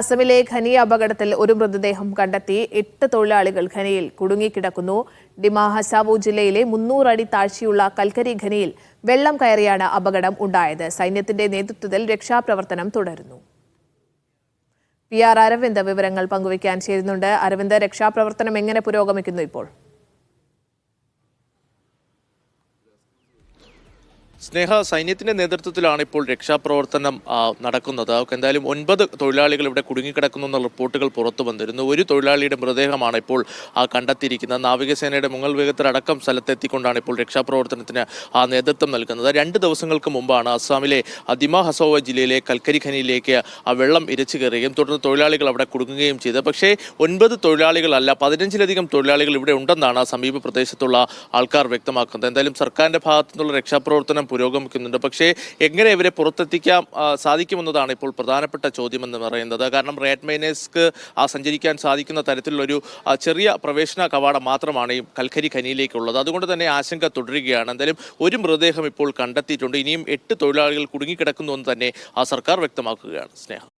അസമിലെ ഖനി അപകടത്തിൽ ഒരു മൃതദേഹം കണ്ടെത്തി എട്ട് തൊഴിലാളികൾ ഖനിയിൽ കുടുങ്ങിക്കിടക്കുന്നു. ഡിമാ ഹസാവു ജില്ലയിലെ മുന്നൂറടി താഴ്ചയുള്ള കൽക്കരി ഖനിയിൽ വെള്ളം കയറിയാണ് അപകടം ഉണ്ടായത്. സൈന്യത്തിന്റെ നേതൃത്വത്തിൽ രക്ഷാപ്രവർത്തനം തുടരുന്നു. പി ആർ അരവിന്ദ് വിവരങ്ങൾ പങ്കുവയ്ക്കാൻ ചേരുന്നുണ്ട്. അരവിന്ദ് രക്ഷാപ്രവർത്തനം എങ്ങനെ പുരോഗമിക്കുന്നു ഇപ്പോൾ? സ്നേഹ സൈന്യത്തിന്റെ നേതൃത്വത്തിലാണ് ഇപ്പോൾ രക്ഷാപ്രവർത്തനം നടക്കുന്നത്. എന്തായാലും ഒൻപത് തൊഴിലാളികൾ ഇവിടെ കുടുങ്ങിക്കിടക്കുന്നു എന്ന റിപ്പോർട്ടുകൾ പുറത്തു വന്നിരുന്നു. ഒരു തൊഴിലാളിയുടെ മൃതദേഹമാണ് ഇപ്പോൾ കണ്ടെത്തിയിരിക്കുന്നത്. നാവികസേനയുടെ മുങ്ങൽ വേഗത്തിലടക്കം സ്ഥലത്തെത്തിക്കൊണ്ടാണ് ഇപ്പോൾ രക്ഷാപ്രവർത്തനത്തിന് ആ നേതൃത്വം നൽകുന്നത്. രണ്ട് ദിവസങ്ങൾക്ക് മുമ്പാണ് അസ്സാമിലെ അദിമ ഹസോവ ജില്ലയിലെ കൽക്കരി ഖനിയിലേക്ക് ആ വെള്ളം ഇരച്ചു കയറുകയും തുടർന്ന് തൊഴിലാളികൾ അവിടെ കുടുങ്ങുകയും ചെയ്തത് പക്ഷേ ഒൻപത് തൊഴിലാളികളല്ല പതിനഞ്ചിലധികം തൊഴിലാളികൾ ഇവിടെ ഉണ്ടെന്നാണ് സമീപ പ്രദേശത്തുള്ള ആൾക്കാർ വ്യക്തമാക്കുന്നത്. എന്തായാലും സർക്കാരിന്റെ ഭാഗത്തു നിന്നുള്ള രക്ഷാപ്രവർത്തനം പുരോഗമിക്കുന്നുണ്ട്. പക്ഷേ എങ്ങനെ ഇവരെ പുറത്തെത്തിക്കാൻ സാധിക്കുമെന്നതാണ് ഇപ്പോൾ പ്രധാനപ്പെട്ട ചോദ്യമെന്ന് പറയുന്നത്. കാരണം റേറ്റ് മൈനേഴ്സ്ക്ക് ആ സഞ്ചരിക്കാൻ സാധിക്കുന്ന തരത്തിലുള്ളൊരു ചെറിയ പ്രവേശന കവാടം മാത്രമാണ് ഈ കൽക്കരി ഖനിയിലേക്കുള്ളത്. അതുകൊണ്ട് തന്നെ ആശങ്ക തുടരുകയാണ്. എന്തായാലും ഒരു മൃതദേഹം ഇപ്പോൾ കണ്ടെത്തിയിട്ടുണ്ട്. ഇനിയും എട്ട് തൊഴിലാളികൾ കുടുങ്ങിക്കിടക്കുന്നു എന്ന് തന്നെ ആ സർക്കാർ വ്യക്തമാക്കുകയാണ്. സ്നേഹം